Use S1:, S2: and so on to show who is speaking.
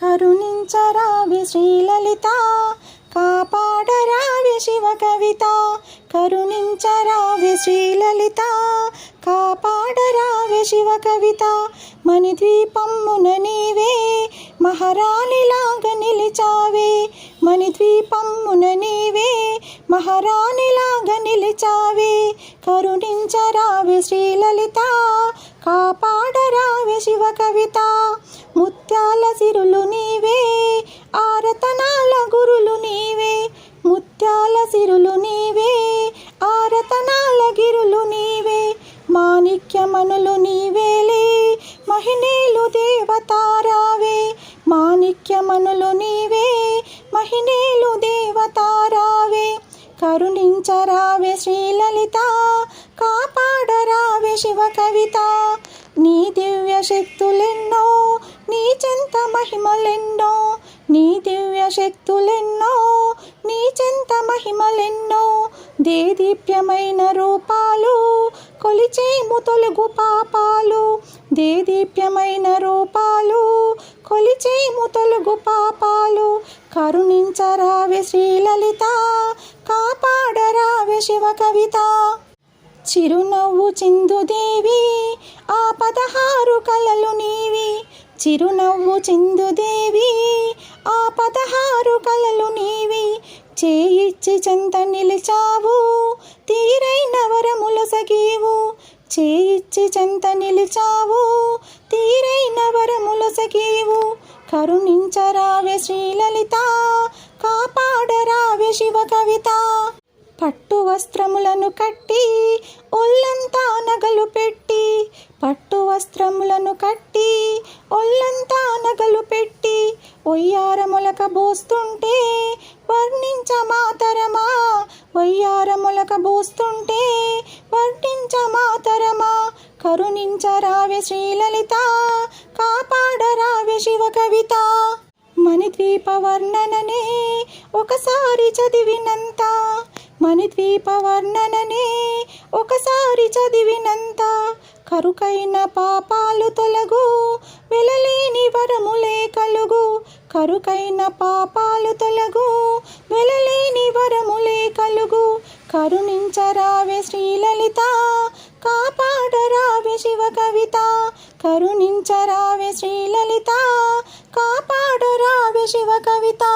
S1: కరుణించరావి శ్రీలలిత కాపాడరావి శివ కవిత కరుణించరావి శ్రీలలిత కాపాడరావి శివ కవిత మణి ద్వీపమ్మున నీవే మహారాణిలాగా నిలిచావే. మణి ద్వీపమ్మున నీవే మహారాణిలాగా నిలిచావే. కరుణించరావి శ్రీలలిత కాపాడరావి శివ కవిత రత్నాల సిరులు నీవే ఆరతనాల గిరులు నీవే మాణిక్యమనులు నీవేలే మహిళలు దేవతారావే మాణిక్యమనులు నీవే మహిళలు దేవతారావే. కరుణించరావే శ్రీలలిత కాపాడరావే శివ కవిత. నీ దివ్య శక్తులెన్నో నీ చెంత మహిమలెన్నో నీ దివ్య శక్తులెన్నో మహిమలెన్నో దేదీప్యమైన రూపాలు కొలిచేము తొలుగు పాపాలు. దేదీప్యమైన రూపాలు కొలిచేము తొలుగు పాపాలు. కరుణించరావే శ్రీలలిత కాపాడరావే శివ కవిత. చిరునవ్వు చిందుదేవి ఆ పదహారు కలలు నీవి. చిరునవ్వు చిందుదేవి ఆ పదహారు కలలు చేయిచ్చి చెంత నిలిచావు తీరైన వరముల సగీవు. చేయిచ్చి చెంత నిలిచావు తీరైన వరముల సగీవు. కరుణించరావే శ్రీలలిత కాపాడరావే శివ కవిత. పట్టు వస్త్రములను కట్టి ఒళ్ళంతా నగలు పెట్టి పట్టు వస్త్రములను కట్టి ఒళ్ళంతా బోస్తుంటే వర్ణించ మాతరమా వయ్యారములక బోస్తుంటే వర్ణించ మాతరమా కరుణించరావే శ్రీలలిత కాపాడరావే శివ కవిత. మణిద్వీప వర్ణననే ఒకసారి చదివినంత మణిద్వీప వర్ణననే ఒకసారి చదివినంత కరుకైన పాపాలు తొలగు వెలలేని వరములే కలుగు. కరుకైన పాపాలు తొలగు వెలలేని వరములే కలుగు. కరుణించరావే శ్రీలలిత కాపాడరావే శివ కవిత. కరుణించరావే శ్రీలలిత కాపాడరావే శివ కవిత.